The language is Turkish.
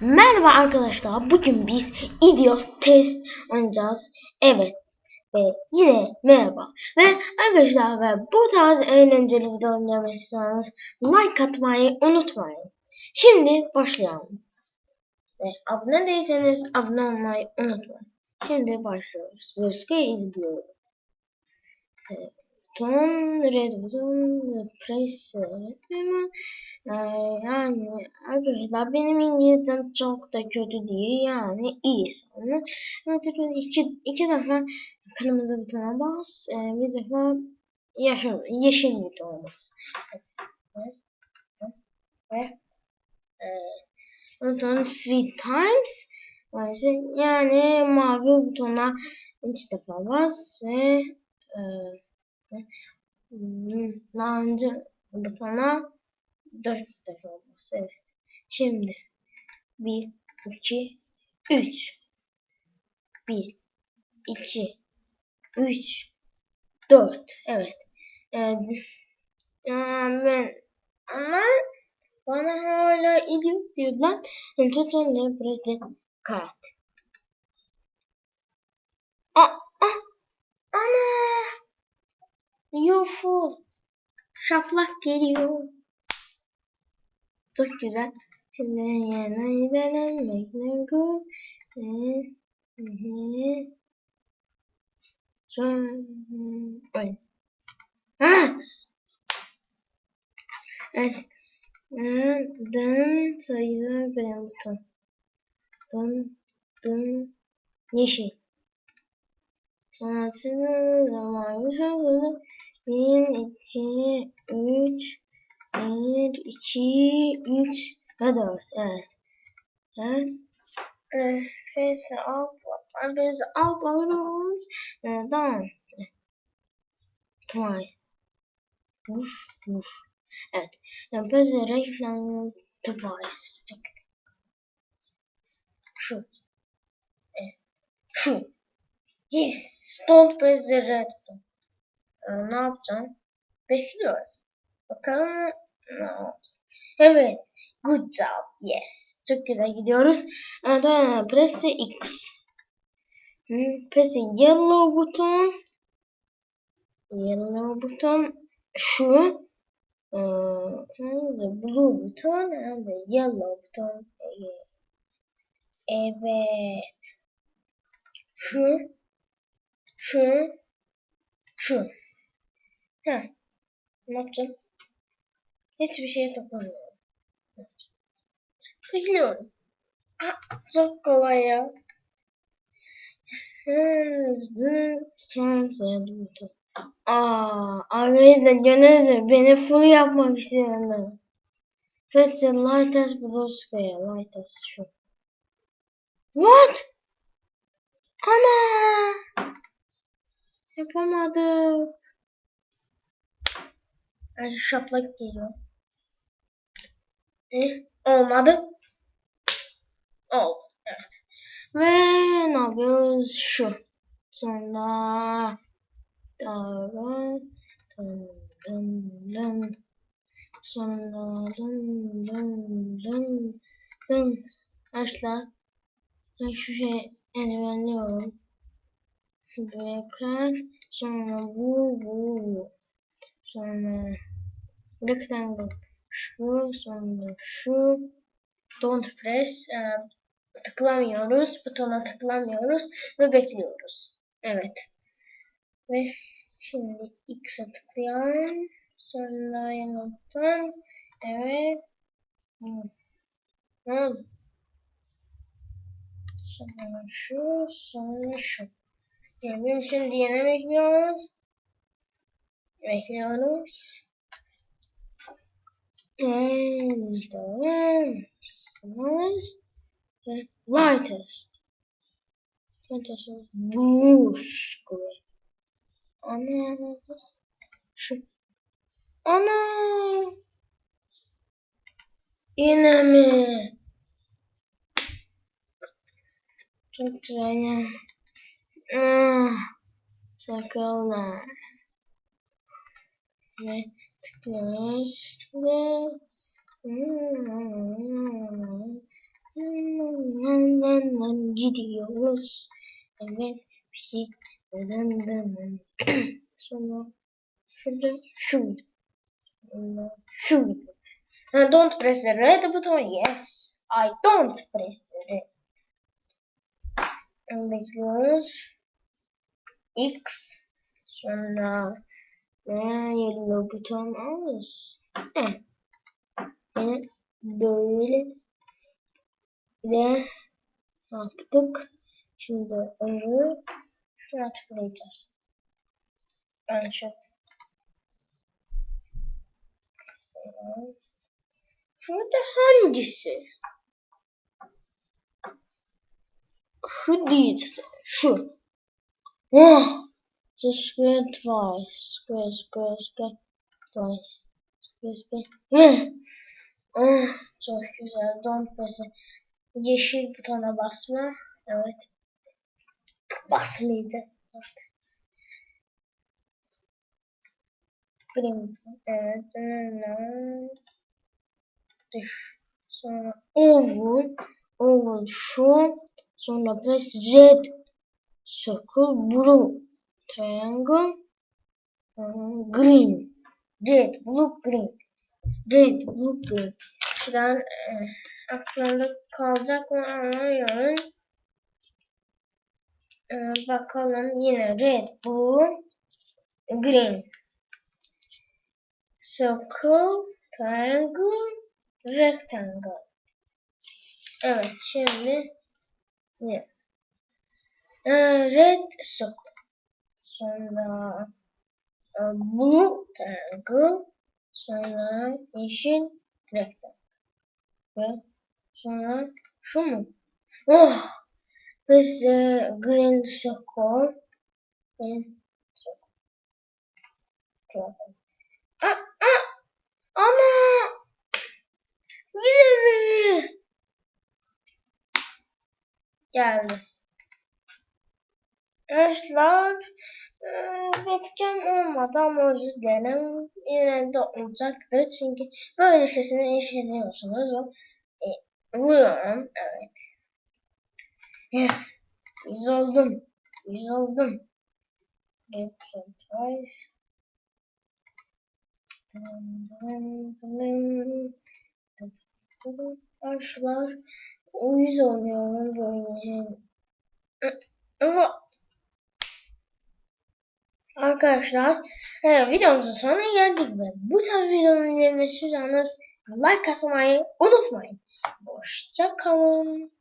Merhaba arkadaşlar. Bugün biz idiot test oynayacağız. Evet. Ve yine merhaba. Ve arkadaşlar ve bu tarz eğlenceli videolar görmek istiyorsanız like atmayı unutmayın. Şimdi başlayalım. Ve abone değilseniz abone olmayı unutmayın. Şimdi başlıyoruz. Rızkı izliyoruz. Evet. Ton, red button, press, ee, yani arkadaşlar benim İngilizcem çok da kötü değil yani iyi sanırım. Evet iki, iki defa kırmızı butona bas, e, bir defa yeşil, yeşil butona bas. Ve e, buton three times yani mavi butona üç defa bas ve e, narıncı butona 4 defa olması evet. Şimdi 1 2 3 1 2 3 4 evet. Ee, ben ama bana hala idiot diyorlar. Total President Card. Aa, ah, ana! UFO. Şaplak geliyor. Çok güzel. Şimdi. Bekle Sonra... Ay. Ha! Evet. Dın sayıda krem buton. Dın dın yeşil. Sonra zaman bir, iki, üç, bir, iki, üç ve dört. Evet. Evet. Face up. Face up alıyoruz. Tamam. Tamam. Vur, vur. Evet. Yani böyle reklam device. Şu. Evet. Şu. Yes. Don't. Ee, ne yapacağım? Bekliyorum. Bakalım Evet. Good job. Yes. Çok güzel gidiyoruz. And then press X. Hmm, press yellow button. Yellow button. Şu. The blue button and yellow button. Evet. Şu. Şu. Şu. Ha. Ne yapacağım? Hiçbir şeye dokunmuyorum. Bekliyorum. Aa, çok kolay ya. Sonra buton. Aa, arkadaşlar gördünüz? Beni full yapmak. Press the lightest blue square. Lightest şu. What? Ana! Yapamadık. Ay şaplak geliyor. Eh, olmadı. Oldu. Evet. Ve ne yapıyoruz? Şu. Sonra daha dın dın dın sonra dın dın dın dın Arkadaşlar ben şu şey eldivenliyorum. Kar. Sonra bu bu. Sonra rectangle şu sonra şu. Don't press e, tıklamıyoruz butona tıklamıyoruz ve bekliyoruz. Evet. Ve şimdi x'e tıklayalım sonra yanıltan evet. Hmm. sonra şu sonra şu yani şimdi yine bekliyoruz bekliyoruz lightest. Fantastic bush grey. Ana şu ana yine mi? Çok güzel ya. Ah, sakallar. Ve tıklıyoruz ve Lan lan lan gidiyoruz. Evet bir şey. Dın dın dın. Sonra şurada şuydu. Sonra şuydu. Ha, don't press the red button. Yes. I don't press the red. Bekliyoruz. X. Sonra yellow buton alırız. Evet. Yani böyle de yaptık. Şimdi arı şuna tıklayacağız. Yani şu Şurada hangisi? Şu değil. Şu. Oh. The square twice. Square, square, square. Twice. Square, square. Ah, çok güzel. Don't press it. Yeşil butona basma. Evet. Basmaydı. Green buton. Evet. Düş. Sonra oval. Oval şu. Sonra press red. Circle blue. Triangle. Green. Red, blue, green. Red, blue, green. Şuradan e, aklımda kalacak mı anlamıyorum. E, bakalım yine red, blue, green. Circle, triangle, rectangle. Evet şimdi ne? E, red circle. Sonra e, blue triangle. Sonra yeşil rectangle. Ve sonra şu mu? Oh! This uh, green circle. Green circle. Aa, aa, ama mi? Geldi. Arkadaşlar e, webcam olmadı ama özür dilerim. Yine de olacaktı çünkü böyle sesini işleniyorsunuz. O, e, vuruyorum. Evet. Yüz oldum. Yüz oldum. Represent twice. Arkadaşlar uyuz oluyorum böyle. Ama Arkadaşlar videomuzun sonuna geldik ve bu tarz videoların gelmesi istiyorsanız like atmayı unutmayın. Hoşça kalın.